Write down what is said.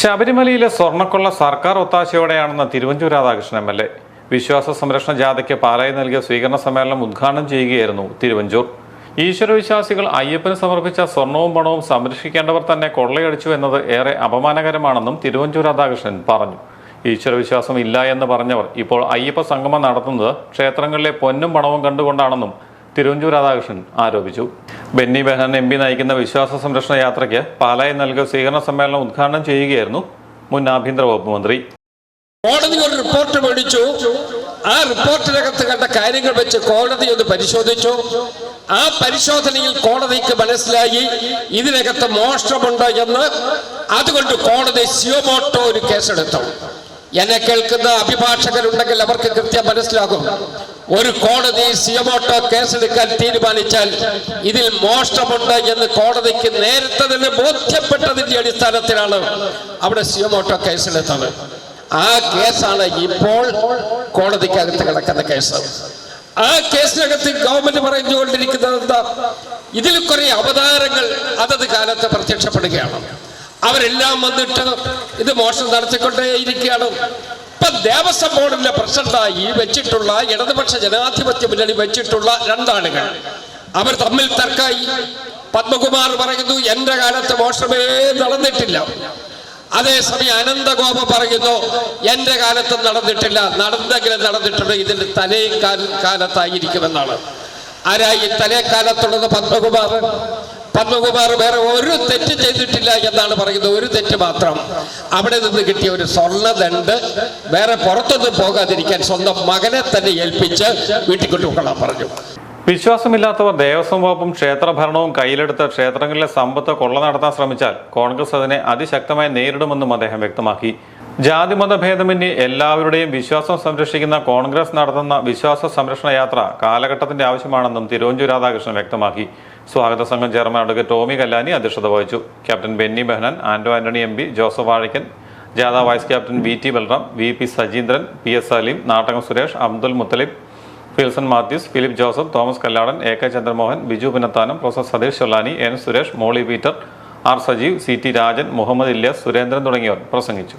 ശബരിമലയിലെ സ്വർണക്കൊള്ള സർക്കാർ ഒത്താശയോടെയാണെന്ന് Thiruvanchoor Radhakrishnan M L A. വിശ്വാസ സംരക്ഷണ ജാഥയ്ക്ക് പാലായി നൽകിയ സ്വീകരണ സമ്മേളനം ഉദ്ഘാടനം ചെയ്യുകയായിരുന്നു തിരുവഞ്ചൂർ. ഈശ്വരവിശ്വാസികൾ അയ്യപ്പന് സമർപ്പിച്ച സ്വർണവും പണവും സംരക്ഷിക്കേണ്ടവർ തന്നെ കൊള്ളയടിച്ചു എന്നത് ഏറെ അപമാനകരമാണെന്നും തിരുവഞ്ചൂർ രാധാകൃഷ്ണൻ പറഞ്ഞു. ഈശ്വരവിശ്വാസം ഇല്ല എന്ന് പറഞ്ഞവർ ഇപ്പോൾ അയ്യപ്പ സംഗമം നടത്തുന്നത് ക്ഷേത്രങ്ങളിലെ പൊന്നും പണവും കണ്ടുകൊണ്ടാണെന്നും തിരുവഞ്ചൂർ രാധാകൃഷ്ണൻ ആരോപിച്ചു. ബെന്നി ബെഹനാൻ എം പി നയിക്കുന്ന വിശ്വാസ സംരക്ഷണ യാത്രയ്ക്ക് പാലായി നൽകിയ സ്വീകരണ സമ്മേളനം ഉദ്ഘാടനം ചെയ്യുകയായിരുന്നു മുൻ ആഭ്യന്തര വകുപ്പ് മന്ത്രി. കോടതി ഒരു റിപ്പോർട്ട് മേടിച്ചു. ആ റിപ്പോർട്ടിനകത്ത് കണ്ട കാര്യങ്ങൾ വെച്ച് കോടതി ഒന്ന് പരിശോധിച്ചു. ആ പരിശോധനയിൽ കോടതിക്ക് മനസ്സിലായി ഇതിനകത്ത് മോഷണമുണ്ട് എന്ന്. അതുകൊണ്ട് കോടതി സിയോമോട്ടോ ഒരു കേസെടുത്തു. എന്നെ കേൾക്കുന്ന അഭിഭാഷകരുണ്ടെങ്കിൽ അവർക്ക് കൃത്യം മനസ്സിലാകും. ഒരു കോടതി സിയമോട്ടോ കേസെടുക്കാൻ തീരുമാനിച്ചാൽ ഇതിൽ മോഷ്ടമുണ്ട് എന്ന് കോടതിക്ക് നേരത്തെ തന്നെ ബോധ്യപ്പെട്ടതിന്റെ അടിസ്ഥാനത്തിലാണ് അവിടെ സിയമോട്ടോ കേസെടുത്തത് ആ കേസാണ് ഇപ്പോൾ കോടതിക്കകത്ത് കിടക്കുന്ന കേസ്. ആ കേസിനകത്ത് ഗവൺമെന്റ് പറഞ്ഞുകൊണ്ടിരിക്കുന്നത് എന്താ? ഇതിൽ കുറെ അവതാരങ്ങൾ അതത് കാലത്ത് പ്രത്യക്ഷപ്പെടുകയാണ്. അവരെല്ലാം വന്നിട്ട് ഇത് മോഷണം നടത്തിക്കൊണ്ടേയിരിക്കുകയാണ്. ഇപ്പൊ ദേവസ്വം ബോർഡിന്റെ പ്രസിഡന്റായി വെച്ചിട്ടുള്ള ഇടതുപക്ഷ ജനാധിപത്യ മുന്നണി വെച്ചിട്ടുള്ള രണ്ടാളുകൾ. അവർ തമ്മിൽ തർക്കായി പത്മകുമാർ പറയുന്നു എന്റെ കാലത്ത് മോഷണമേ നടന്നിട്ടില്ല. അതേസമയം അനന്തഗോപ പറയുന്നു എന്റെ കാലത്ത് നടന്നിട്ടില്ല. നടന്നെങ്കിലും നടന്നിട്ടുണ്ട്. ഇതിന്റെ തലേ കാല- കാലത്തായിരിക്കുമെന്നാണ്. ആരായി? തലേക്കാലത്തുള്ളത് പത്മകുമാർ. പത്മകുമാർ വേറെ ഒരു തെറ്റ് ചെയ്തിട്ടില്ല എന്നാണ് പറയുന്നത്. ഒരു തെറ്റ് മാത്രം. അവിടെ നിന്ന് കിട്ടിയ ഒരു സ്വർണദണ്ട് വേറെ പുറത്തൊന്നും പോകാതിരിക്കാൻ സ്വന്തം മകനെ തന്നെ ഏൽപ്പിച്ച് വീട്ടിൽ കൊണ്ടുപോകണം പറഞ്ഞു. വിശ്വാസമില്ലാത്തവർ ദേവസ്വം വകുപ്പും ക്ഷേത്രഭരണവും കയ്യിലെടുത്ത് ക്ഷേത്രങ്ങളിലെ സമ്പത്ത് കൊള്ള നടത്താൻ ശ്രമിച്ചാൽ കോൺഗ്രസ് അതിനെ അതിശക്തമായി നേരിടുമെന്നും അദ്ദേഹം വ്യക്തമാക്കി. ജാതിമത ഭേദമന്യേ എല്ലാവരുടെയും വിശ്വാസം സംരക്ഷിക്കുന്ന കോൺഗ്രസ് നടത്തുന്ന വിശ്വാസ സംരക്ഷണ യാത്ര കാലഘട്ടത്തിന്റെ ആവശ്യമാണെന്നും തിരുവഞ്ചൂർ രാധാകൃഷ്ണൻ വ്യക്തമാക്കി. സ്വാഗത സംഘം ചെയർമാൻ അഡ്വക്കേറ്റ് ടോമി കല്ലാനി അധ്യക്ഷത വഹിച്ചു. ക്യാപ്റ്റൻ ബെന്നി ബഹനൻ ആന്റോ ആന്റണി എം ജോസഫ് വാഴക്കൻ ജാഥ vice captain V T Balram V P Sajeendran P S Saleem Nattakam Suresh Abdul Muthalib Philson Mathews Philip Joseph Thomas Kalladan A K Chandramohan Biju Punathanam professor Satheesh Chollani N Suresh Molly Peter R Sajeev C T Rajan Muhammad Ilyas Surendran തുടങ്ങിയവർ പ്രസംഗിച്ചു.